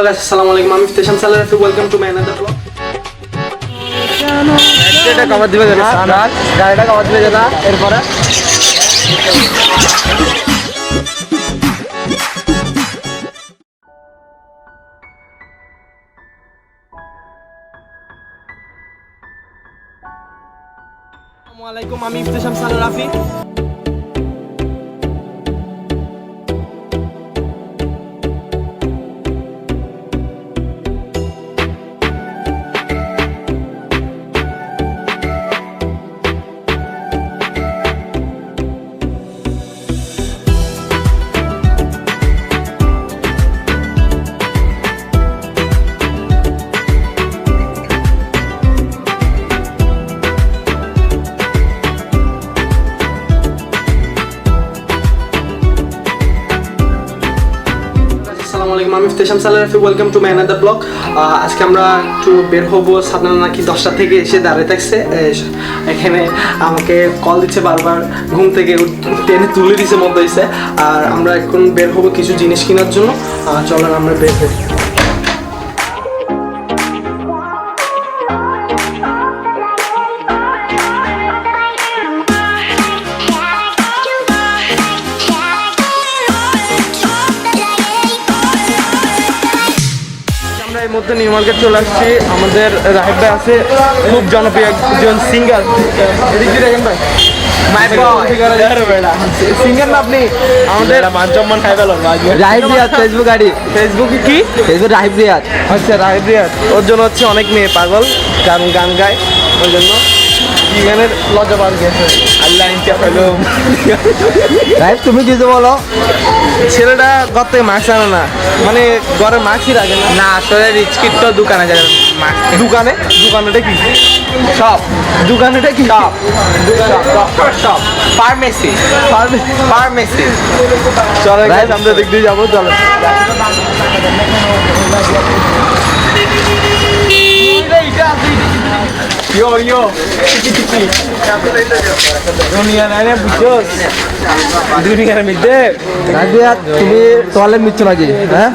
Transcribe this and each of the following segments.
আসসালামু আলাইকুম আমি স্টেশন সালার welcome to my another vlog এটা কভার দিবে যেটা গাড়িটা কভার দিবে যেটা এরপরে? আসসালামু আলাইকুম আমি স্টেশন সালার রাফি আমি station welcome to my another vlog আজকে আমরা একটু বের হব। সাদনা নাকি দশটা থেকে এসে দাঁড়িয়ে থাকছে। এখানে আমাকে কল দিচ্ছে বারবার। ঘুম থেকে টেনে তুলে দিছে মধ্যে হয়েছে আর আমরা এখন বের হব কিছু জিনিস কেনার জন্য। চলেন আমরা বের হই। মধ্যে নিউ মার্কেট চলে আসছি। আমাদের রাহিব ভাই আছে খুব জনপ্রিয় একজন সিঙ্গার এদিক দিয়ে দেখেন ভাই। সিঙ্গার না আপনি? আমাদের মান সম্মান খাই পেল রাহিব রিয়াদ ফেসবুক আইডি। ফেসবুকে কি? ফেসবুক রাহিব রিয়াদ আচ্ছা রাহিব ওর জন্য হচ্ছে অনেক মেয়ে পাগল গান গান গায়। ওই জন্য লজ্জা গেছে। আল্লাহ রাহিব তুমি কিছু বলো। ছেলেটা থেকে মাস্ক আনে না। মানে ঘরে মাস্কই রাখে না। না আসলে রিচ কিট তো দোকানে যায় দোকানে? দোকানেটা কি? শপ। দোকানেটা কি? শপ। Shop pharmacy. ফার্মেসি। চলে Right. guys, আমরা দিক দিয়ে যাব yo. ইয়ো ইয়ো দুনিয়া নাই রে বুঝছোস দুনিয়ার মধ্যে? রিয়াদ তুমি তোয়ালে নিচ্ছ নাকি? হ্যাঁ?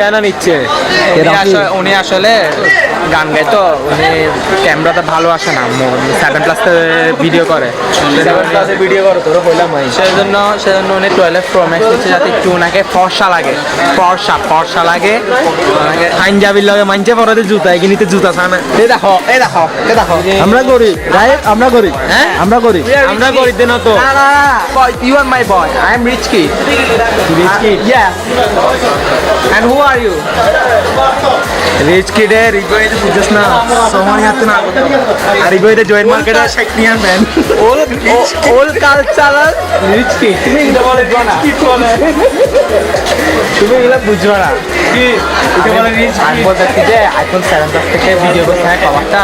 কেন নিচ্ছে? উনি আসলে গান গায় তো উনি ক্যামেরাতে ভালো আসে না সেভেন প্লাস ভিডিও করে। ভিডিও করো তোরা কইলাম ভাই সেজন্য সেজন্য উনি টুয়েলভ প্রো ম্যাক্স যাতে একটু ওনাকে ফর্সা লাগে। ফর্সা ফর্সা লাগে। ওনাকে পাঞ্জাবির লগে মানছে পরে জুতা এগিনিতে জুতা ছানা এই দেখো এই দেখো এই দেখো। আমরা করি রাহিব আমরা করি। হ্যাঁ? আমরা করি। আমরা করি দেন তো। না না are my boy I am rich kid. Rich kid? Uh, yeah. And who are you? রিচ কিডে রিগোইতে বুঝছ না সময় হাতে না আর রিগোইতে জয়েন্ট মার্কেটে শেকনিয়ান man all all cultural. Rich kid তুমি এটা বলে না তুমি এগুলা বুঝবা না। কি এটা আমি বলতেছি যে আইফোন সেভেন প্লাস থেকে ভিডিও করতে হয় কভারটা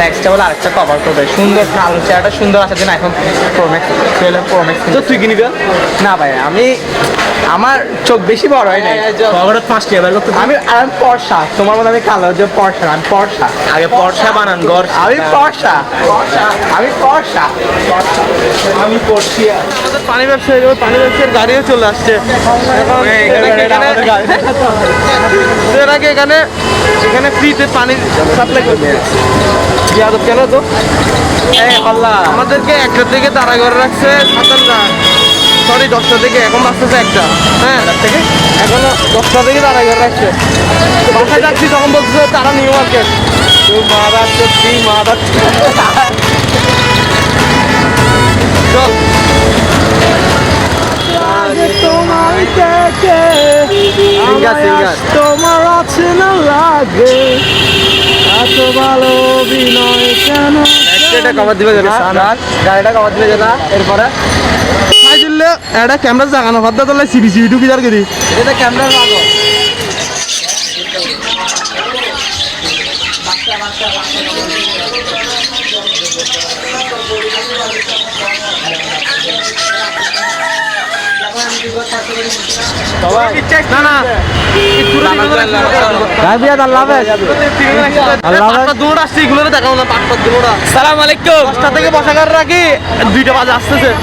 নেক্সটে বলে আরেকটা কভার করবে। সুন্দর কালো চেহারাটা সুন্দর আছে দিন iPhone pro max twelve pro max তো তুই কিনিবি? না ভাই আমি আমার চোখ বেশি বড় হয় পাঁচটি এবার করতে আমি আমি পর্সা তোমার মনে আমি কালো যে পর্সা আমি পর্সা আগে পর্সা বানান গর আমি পর্সা আমি পর্সা আমি পড়ছিয়া পানি ব্যবসায়ী ওই পানি ব্যবসায়ীর গাড়িও চলে আসছে। এখন এনাকে এখানে- এখানে ফ্রিতে পানি সাপ্লাই করবে। ইয়াদব কেন তো? আল্লাহ আমাদেরকে একটা থেকে তারা করে রাখছে সাতান্না সরি দশটা থেকে এখন বাঁচতেছে একটা। হ্যাঁ থেকে? এখনও দশটা থেকে তারা করে রাখছে। বাসায় যাচ্ছি তখন বলতেছে তারা নিউ মার্কেট মারা সত্যি মারা চল। তোমার আছে না লাগে? এত ভালো অভিনয় কেন এটা কভার দিবে যেটা গাড়িটা কভার দিবে যেটা এরপরে। এটা ক্যামেরা জাগানো ভাত তোলায় সিবি সিবি ঢুকি যার করি এটা ক্যামেরার লাগো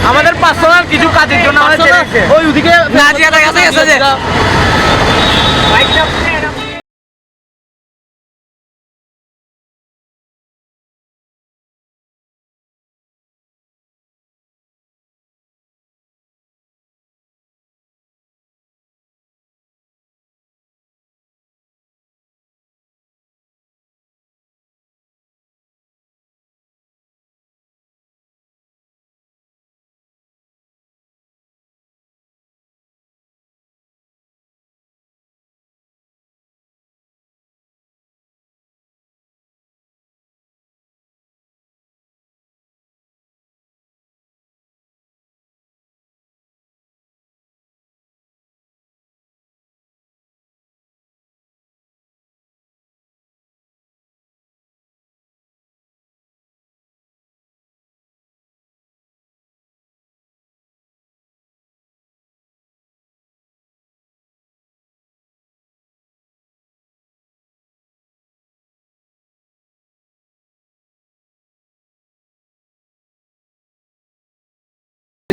আমাদের পার্সোনাল কিছু কাজের জন্য আমাদের ওই ওদিকে নাজিয়া গেছে গেছে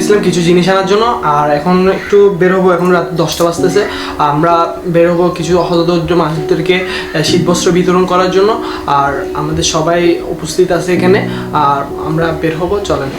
ইসলাম কিছু জিনিস আনার জন্য, আর এখন একটু বের হব, এখন রাত দশটা বাজতেছে। আমরা বের হব কিছু হতদরিদ্র মানুষদেরকে শীতবস্ত্র বিতরণ করার জন্য, আর আমাদের সবাই উপস্থিত আছে এখানে, আর আমরা বের হব, চলেন।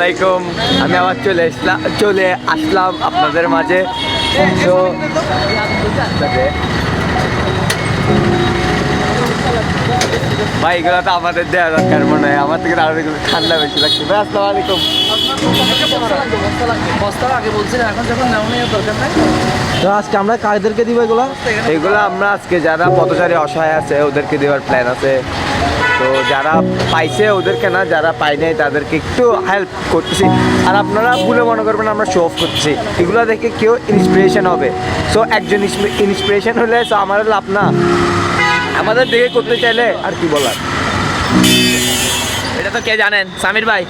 আলাইকুম। আমি আবার চলে আসলাম চলে আসলাম আপনাদের মাঝে। তো ভাই, এগুলো তো আমাদের দেওয়া দরকার মনে হয়। আমার থেকে আরও এগুলো ঠান্ডা বেশি লাগছে। ভাই, আসসালামু আলাইকুম। এগুলো? এগুলো যারা পথচারী অসহায় আছে, ওদেরকে দেওয়ার প্ল্যান আছে। তো যারা পাইছে, ওদেরকে না, যারা পাই নাই, তাদেরকে একটু হেল্প করতেছি। আর আপনারা ভুলে মনে করবেন, আমরা শো অফ করতেছি। এগুলো দেখে কেউ ইন্সপিরেশন হবে। সো একজন ইন্সপিরেশন হলে তো আমার লাভ না। আমাদের দেখে করতে চাইলে আর কি বলার? এটা তো কে জানেন? সামির ভাই।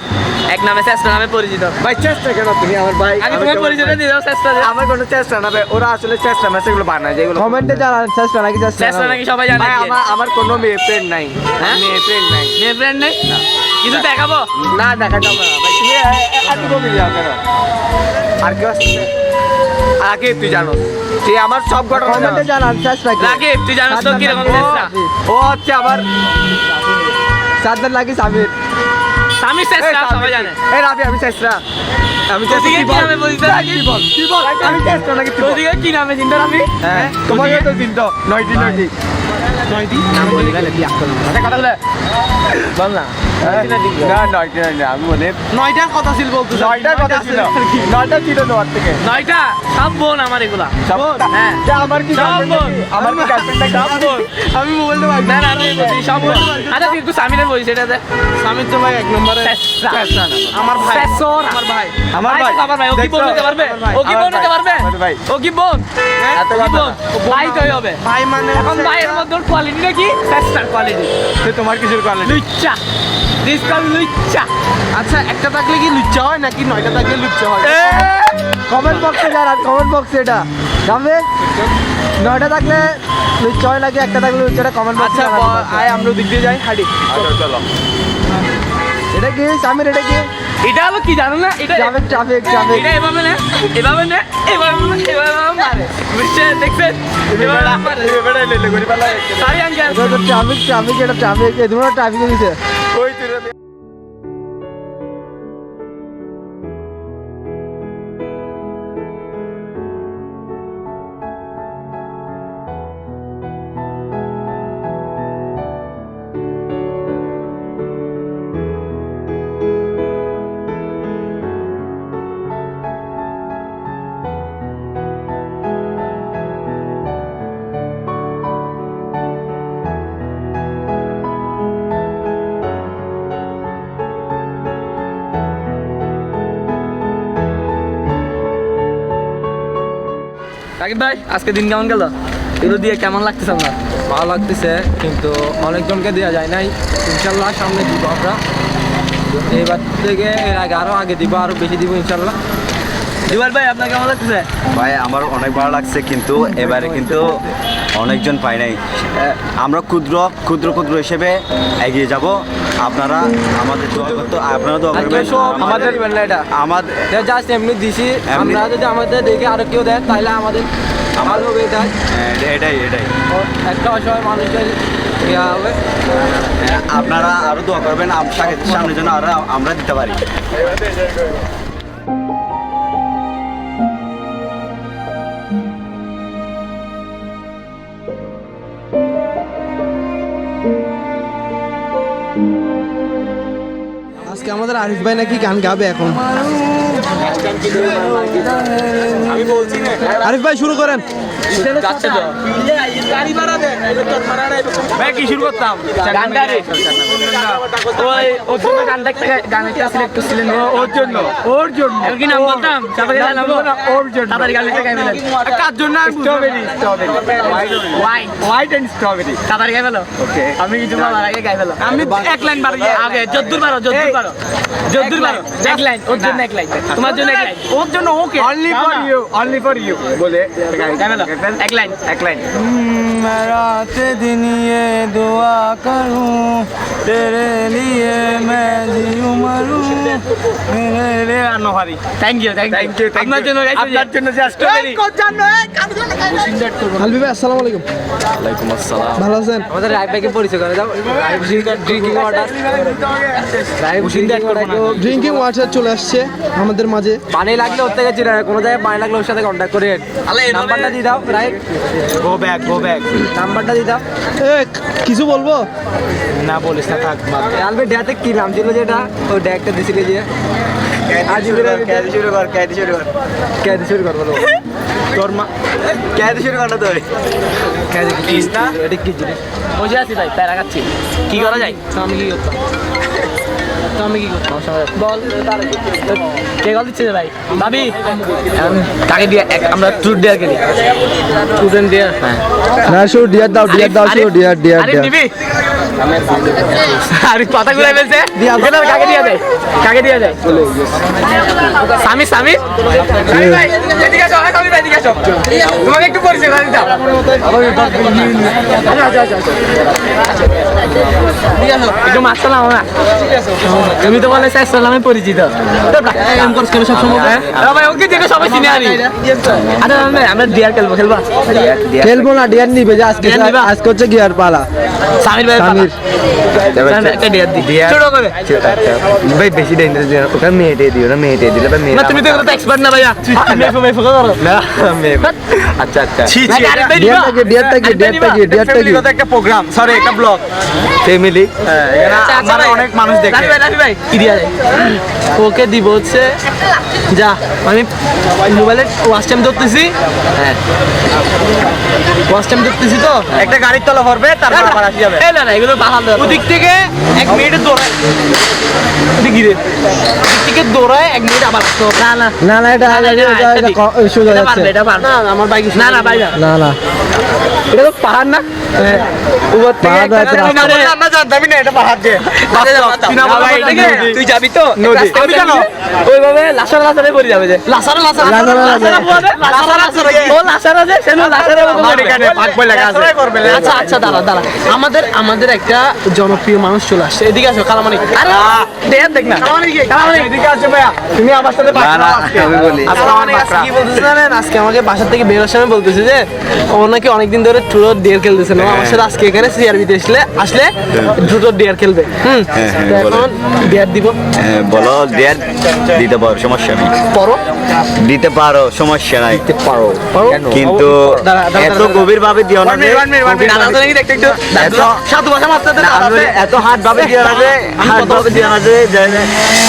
এক নামে চেষ্টা নামে পরিচিত। ভাই চেষ্টা কেন তুমি? আমার ভাই আমি তোমার ভাই? দিয়ে দাও চেষ্টা। আমার কোনো চেষ্টা না ভাই ওরা আসলে চেষ্টা মেসেজগুলো বানায় যেগুলো কমেন্টে জানান চেষ্টা নাকি চেষ্টা চেষ্টা নাকি সবাই জানে ভাই আমার আমার কোনো মেয়ে ফ্রেন্ড নাই। হ্যাঁ? মেয়ে ফ্রেন্ড নাই। মেয়ে ফ্রেন্ড নেই? কিছু দেখাবো? না দেখা যাবে না। ভাই তুমি এত কমে যাও কেন? আর কেউ আসছে আগে তুই জানো তুই আমার সব ঘটনা জানো। জানান চেষ্টা রাকিব তুই জানিস তো কীরকম চেষ্টা ও হচ্ছে আবার সাদ্দার নাকি সামির। সামির চেষ্টা সবাই জানে। এই রাফি আমি চেষ্টা আমি চেষ্টা কি বল? নামে পরিচিত রাকিব বল। কি বল। আমি চেষ্টা নাকি তুই বল। কি নামে চিন্তা রাখবি হ্যাঁ। তোমাকে তো চিনতো। নয়টি নয়টি। কথা বলে। বল না। হ্যাঁ? না নয়টি নয়টি আমি বলে নয়টার কথা ছিল বলতে নয়টার কথা ছিল। নয়টা ছিল তোমার থেকে। নয়টা? সব বোন আমার এগুলা। হ্যাঁ। আমার কি সব বোন। আমার কি গার্লফ্রেন্ড সব বোন। আমি মোবাইলটা ভাই না না সব বোন। আচ্ছা তুই একটু সামিরের পরিচয় দে স্বামীর তো ভাই এক নম্বরে। আমার ভাই। চেষ্টা আমার ভাই। আমার ভাই। আমার ভাই ও কি বোন হতে পারবে? ও কি বোন হতে পারবে? ও কি বোন? এত কি বোন? ভাই তোই হবে? ভাই মানে এখন ভাইয়ের মধ্যে কোয়ালিটি নাকি? চেষ্টার কোয়ালিটি তোমার কিছুর কোয়ালিটি লুচ্চা। দিস কল লুচ্চা আচ্ছা একটা থাকলে কি লুচ্চা হয় নাকি নয়টা থাকলে লুচ্চা হয় কমেন্ট বক্সে জানান কমেন্ট বক্সে এটা যাবে নয়টা থাকলে ছয় নাকি একটা থাকলে এটা কমেন্ট বক্সে আচ্ছা আয় আমরা দিক দিয়ে যাই হাঁটি চলো এটা কি সামির এটা কি এটা হলো কি জানো না এটা ট্রাফিক ট্রাফিক ট্রাফিক এটা এভাবে না এভাবে না এভাবে এভাবে মারে বুঝছেন দেখছেন এভাবে মারে এবারে লেলে করি পালা সারি আঙ্কেল ট্রাফিক ট্রাফিক এটা ট্রাফিক দিছে ভাই আজকে দিন কেমন গেল? এগুলো দিয়ে কেমন লাগতেছে আমরা ভালো লাগতেছে কিন্তু অনেকজনকে দেওয়া যায় নাই। ইনশাল্লাহ সামনে দিব আমরা। এবার থেকে এর আগে আরও আগে দিব আরও বেশি দিব ইনশাল্লাহ। জুবাল ভাই আপনার কেমন লাগতেছে? ভাই আমার অনেক ভালো লাগছে কিন্তু এবারে কিন্তু অনেকজন পাই নাই। আমরা ক্ষুদ্র ক্ষুদ্র ক্ষুদ্র হিসেবে এগিয়ে যাব। আপনারা আমাদের দোয়া করতে আপনারা দোয়া করবেন। আমাদের জাস্ট এমনি দিছি। আমরা যদি আমাদের দেখে আরও কেউ দেয় তাহলে আমাদের হ্যাঁ, এটাই এটাই। একটা অসহায় মানুষের আপনারা আরও দোয়া করবেন। সামনে- সামনের জন্য আরও আমরা দিতে পারি। আরিফ ভাই নাকি গান গাবে এখন? আরিফ ভাই শুরু করেন। যাচ্ছে তো। ভাই কি শুরু করতাম? গান ওই ওর জন্য গান দেখতে গান একটা সিলেক্ট করছিলেন ওর জন্য। ওর জন্য। কি নাম বলতাম? তারপরে নাম ওর জন্য। তাড়াতাড়ি গান লিখে গাইবেন কার জন্য strawberry strawberry white white and strawberry তাড়াতাড়ি গাই ফেলো। ওকে আমি কিছু বলার আগে গাই ফেলো? আমি এক লাইন পারো আগে যদ্দুর পারো যদ্দুর পারো যদ্দুর পারো এক লাইন ওর জন্য এক লাইন তোমার জন্য এক লাইন ওর জন্য okay only for you only for you বলে গাই ফেলো। এক লাইন এক লাইন। रात दिन ये दुआ करूं तेरे लिए मैं जीऊं मरूं मेरे আনোহারি থ্যাংক ইউ থ্যাংক ইউ আপনার জন্য গাইছি আপনার জন্য যে স্ট্রবেরি আলবি ভাই আসসালামু আলাইকুম ওয়ালাইকুম আসসালাম ভালো আছেন আমাদের রাইফ ভাইকে পরিচয় করে দাও রাইফ ড্রিঙ্কিং ওয়াটার রাইফ ড্রিঙ্কিং ওয়াটার চলে আসছে আমাদের মাঝে পানি লাগলে ওর থেকে চিরা কোনো জায়গায় পানি লাগলে ওর সাথে কন্ট্যাক্ট করে নাম্বারটা দিয়ে দাও right go back go back নাম্বারটা দিতাম এ কিছু বলব? না বলিস না থাক আলবে ড্যাতে কি নাম ছিল যেটা? ওই ড্যাকটা দিছিলে যে। ক্যাদি শুরু কর ক্যাদি শুরু কর ক্যাদি শুরু কর। তো তোর মা ক্যাদি শুরু কর না ক্যাদি কি এটা কি জিনিস? আছি ভাই প্যারা খাচ্ছি কি করা যায়? আমি কি করতাম? আমি কি বল। কে কল দিচ্ছে ভাই? ভাবি। কাকে দিয়ে এক- আমরা ট্যুর দেওয়ার গেলি স্টুডেন্ট দিয়ে হ্যাঁ। না ডিয়ার দাও ডিয়ার দাও ডিয়ার ডিয়ার আরে ডিয়ার আরে কথা ঘুরে ফেলছে কাকে দিয়ে দেয়? কাকে দিয়ে দেয়? সামি সামি সামি ভাই এদিকে আসো সামি ভাই এদিকে আসো। তোমাকে একটু পরিচয় করে আচ্ছা আচ্ছা আচ্ছা আচ্ছা। একটু মাছ চালাও তুমি তো বলে শেষ সালামে পরিচিত। হ্যাঁ ভাই ওকে যেটা সবাই চিনে আনি আরে না, না, আমরা ডিয়ার খেলব খেলবা? খেলব না ডিয়ার নিবে যে আজকে আজকে হচ্ছে গিয়ার পালা। সামির ভাই সামির। না, না, একটা ডিয়ার দি। ছোট করে। ভাই বেশি ডেঞ্জারাস দিও ওটা মেয়েটে দিও না মেয়েটে দিলে বা মেয়ে তুমি তো এগুলো এক্সপার্ট না ভাইয়া। মেফো মেফো করো। না মেয়ে আচ্ছা আচ্ছা। ভাই, ভাই, ডিয়ার থেকে ডিয়ার থেকে ডিয়ার থেকে ডিয়ার থেকে একটা প্রোগ্রাম সরি একটা ব্লগ ফ্যামিলি আচ্ছা, আচ্ছা, অনেক মানুষ দেখে। ভাই, কি দিয়া ওকে দিব হচ্ছে যা আমি মোবাইলে ওয়াচ টাইম ধরতেছি। হ্যাঁ। ওয়াচ টাইম ধরতেছি তো? একটা গাড়ির তলা ভরবে তারপর আবার আসি যাবে। না না এগুলো বাহাল দেওয়া ওদিক থেকে এক মিনিটে দৌড়ায়। ওদিক গিয়ে ওদিক থেকে দৌড়ায় এক মিনিট আবার আসতে হবে। না না। না না এটা না, না, এটা- না, সোজা যাচ্ছে। এটা পারবে। আমার বাইক না না ভাই না না। না। এটা তো পাহাড় না? উপর থেকে পাহাড় একটা আছে, গাড়ি রাস্তা। মানে- আমরা জানতামই না এটা পাহাড় যে না, ভাই, এটা কি? তুই যাবি তো? আমি কেন? ওইভাবে লাসার লাসারে পড়ে যাবে যে। লাসার লাসার লাসারে লাসারে। লাসার ও লাসার আছে সে লাসারে এখানে পাক বই লেখা আছে আচ্ছা আচ্ছা দাঁড়া দাঁড়া। আমাদের আমাদের একটা জনপ্রিয় মানুষ চলে আসছে। এদিকে আসো কালামানি আরে দেখ দেখ না। কালামানি এদিকে আছে ভাইয়া। তুমি আমার সাথে না না আমি বলি। আজকে কি বলতেছে জানেন? আজকে আমাকে বাসা থেকে বেরোর সময় বলতেছে যে ও নাকি অনেকদিন ধরে ট্রুটো ডিয়ার খেলতেছে না। আমার সাথে আজকে এখানে সিআরবিতে আসলে আসলে ডিয়ার খেলবে। হুম। এখন ডিয়ার দিব। বলো দেয়ার দিতে পারো সমস্যা নেই। পরো? দিতে পারো সমস্যা নাই। পারো। কিন্তু এত গভীর ভাবে দিও না এত- হাট ভাবে দিও না যে হাট ভাবে দিও না যে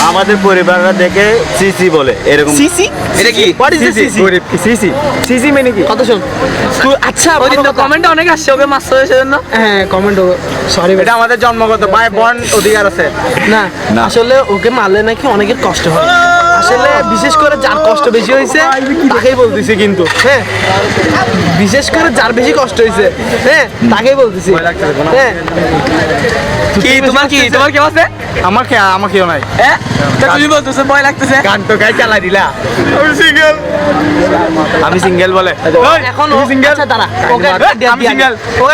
আমাদের পরিবাররা দেখে সিসি বলে এরকম। সিসি? এটা কি? What is CC CC? CC. মানে কি? কত শোন? তুই আচ্ছা তো অনেক আসছে ওকে মারছে সেজন্য হ্যাঁ কমেন্ট সরি এটা আমাদের জন্মগত ভাই বন অধিকার আছে। না আসলে ওকে মারলে নাকি অনেকের কষ্ট হয়। আসলে আসলে বিশেষ করে যার কষ্ট বেশি হয়েছে তাকেই বলতেছি কিন্তু হ্যাঁ। বিশেষ করে যার বেশি কষ্ট হয়েছে হ্যাঁ তাকেই বলতেছি। হ্যাঁ। কি তোমার কি তোমার কেমন আছে? আমার কে আমার কেউ নাই। হ্যাঁ তুমি বলতেছো ভয় লাগতেছে। গান তো গাই চালা দিলা। আমি সিঙ্গেল বলে। এখন? ও আচ্ছা দাঁড়া ওকে একটা দেয়ার আমি দিয়ে আগে।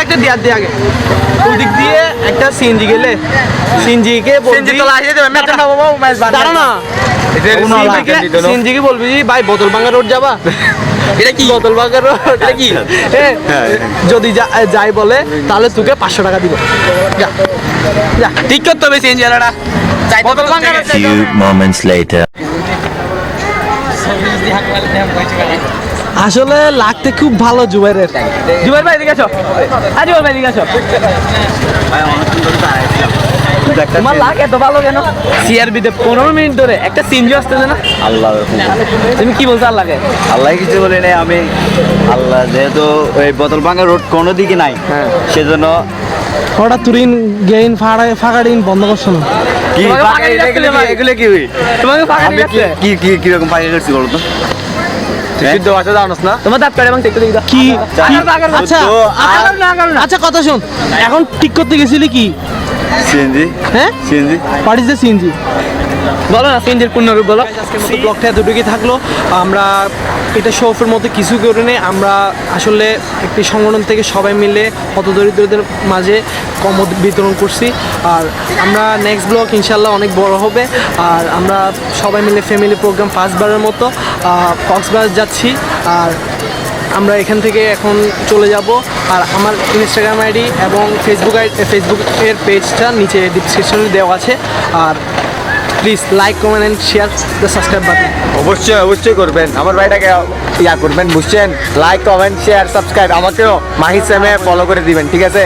একটা দেয়ার দিয়ে আগে। ওদিক দিয়ে একটা সিএনজি গেলে। সিএনজি কে বলবি তো লাগিয়ে দেবে ম্যাচ না বাবা ম্যাচ দাঁড়া না। সিএনজিকে বলবি ভাই বোতল ভাঙা রোড যাবা? এটা কি? বোতল ভাঙা এটা কি? হ্যাঁ, যদি যা- যাই বলে তাহলে তোকে পাঁচশো টাকা দিব। যা যা। ঠিক করতে হবে চেঞ্জ এলাটা few moments later. আসলে লাগতে খুব ভালো জুবাইরের জুবাইর ভাই এদিকে আসো। আজ জুবাইর ভাই এদিকে আসো। তোমার লাগ এত ভালো কেন? সিআরবি তে পনেরো মিনিট ধরে একটা সিনজি আসতেছে না? আল্লাহ তুমি কি বলছো আল্লাহকে? আল্লাহ কিছু বলে নাই আমি আল্লাহ যেহেতু ওই বোতল ভাঙা রোড কোনো দিকে নাই সেজন্য হঠাৎ তুরিন গেইন ফাড়াই বন্ধ করছ না? কি এগুলো কি-। তোমাকে ফাঁকা কি কি কি কীরকম ফাঁকা করছি বলো তো। আচ্ছা। আচ্ছা কথা শোন। এখন ঠিক করতে গেছিলি কি? সিএনজি হ্যাঁ? CNG what is the CNG বলো না সিনজির পূর্ণরূপ বলো। ব্লগটা এতটুকুই থাকল। আমরা এটা শৌফের মতো কিছু করে নেই। আমরা আসলে একটি সংগঠন থেকে সবাই মিলে হতদরিদ্রদের মাঝে কমদ বিতরণ করছি। আর আমরা নেক্সট ব্লগ ইনশাল্লাহ অনেক বড় হবে। আর আমরা সবাই মিলে ফ্যামিলি প্রোগ্রাম ফার্স্টবারের মতো কক্সবাজার যাচ্ছি। আর আমরা এখান থেকে এখন চলে যাব। আর আমার ইনস্টাগ্রাম আইডি এবং ফেসবুক আই ফেসবুক এর পেজটা নিচে ডিসক্রিপশনে দেওয়া আছে। আর please like comment and share the subscribe button অবশ্যই অবশ্যই করবেন। আমার ভাইটাকে ইয়া করবেন, বুঝছেন? লাইক কমেন্ট শেয়ার সাবস্ক্রাইব আমাকেও মাহি স্যামে ফলো করে দিবেন, ঠিক আছে?